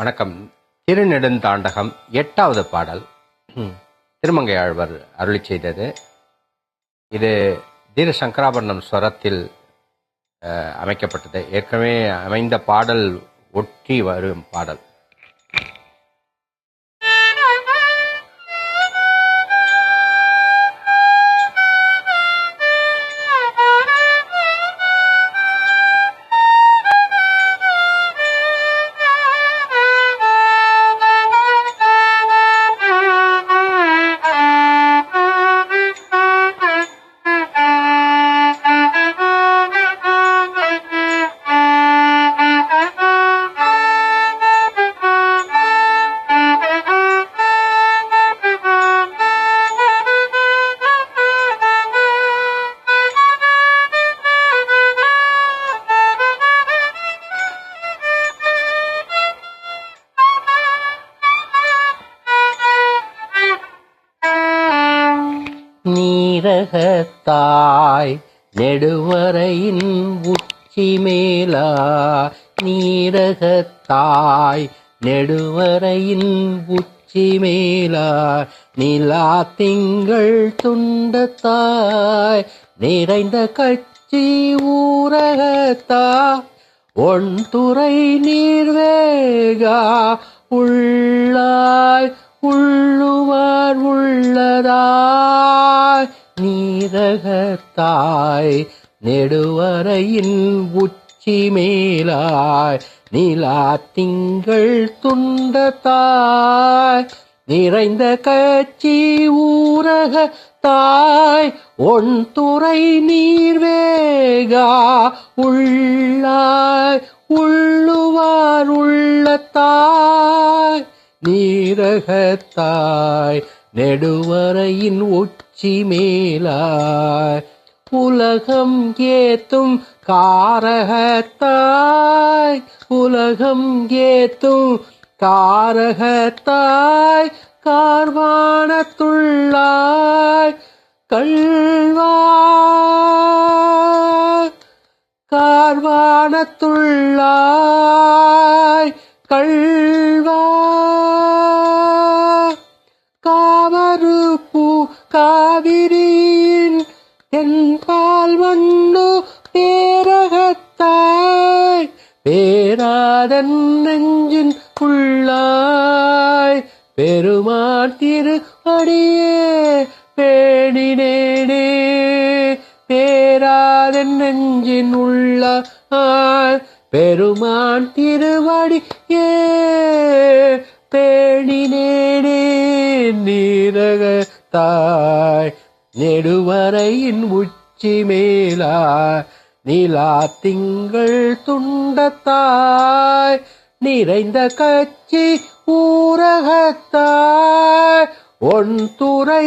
வணக்கம். திருநெடுந்தாண்டகம் எட்டாவது பாடல். ம், திருமங்கை அருளி செய்தது. இது தீர சங்கராபரணம் ஸ்வரத்தில் அமைக்கப்பட்டது. ஏற்கனவே அமைந்த பாடல் ஒட்டி வரும் பாடல். நீரகத்தாய் நெடுவரையின் உச்சி மேலா நீரகத்தாய் நெடுவரையின் உச்சி மேலா நிலா திங்கள் துண்டத்தாய் நிறைந்த கட்சி ஊரகத்தா ஒன் துறை நீர்வேகா உள்ளாய் உள்ளுவர் உள்ளதாய் நீரகத்தாய் நெடுவரையின் உச்சி மேலாய் நிலா திங்கள் துண்டத்தாய் நிறைந்த கட்சி ஊரக தாய் ஒன் துறை நீர்வேகா உள்ளாய் உள்ளுவார் உள்ளத்தாய் நீரகத்தாய் நெடுவரையின் உச்சி மேலாய் உலகம் ஏத்தும் காரகத்தாய் உலகம் ஏத்தும் காரகத்தாய் கார்வானத்துள்ளாய் கல்வாய் கார்வானத்துள்ளாய் கல்வா காவருப்பு காவிரியின் தென்பால் மண்ணு பேரகத்தாய். பேராதன் நெஞ்சின் உள்ளாய். பெருமான் திரு அடியே பேணினேனே. பேராதன் நெஞ்சின் உள்ள ஆய் பெருமான் திருவடி ஏ பேணினேனே நீரகத்தாய் நெடுவரையின் உச்சி மேலா நிலா திங்கள் துண்டத்தாய் நிறைந்த கட்சி ஊரகத்தாய் ஒன் துறை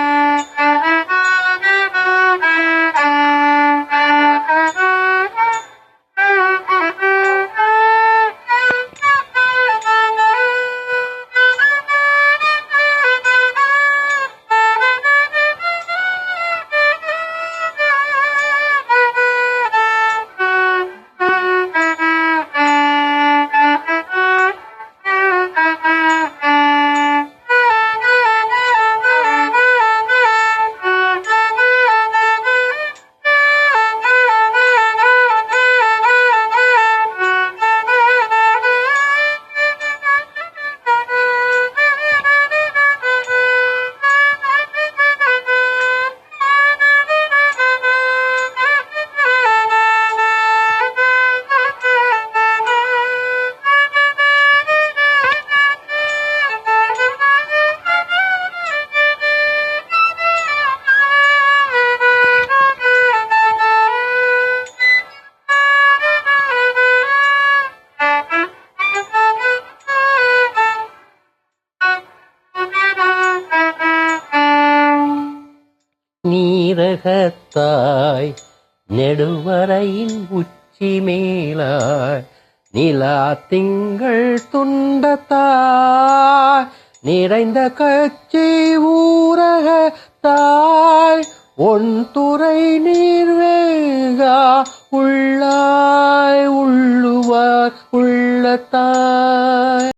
நீரகத்தாய் நெடுவரையின் உச்சி மேலாய் நிலா திங்கள் துண்டத்தாய் நிறைந்த கச்சி ஊரக தாய் ஒன் துறை நீர்வேகா உள்ளாய் உள்ளுவார் உள்ளத்தாய்.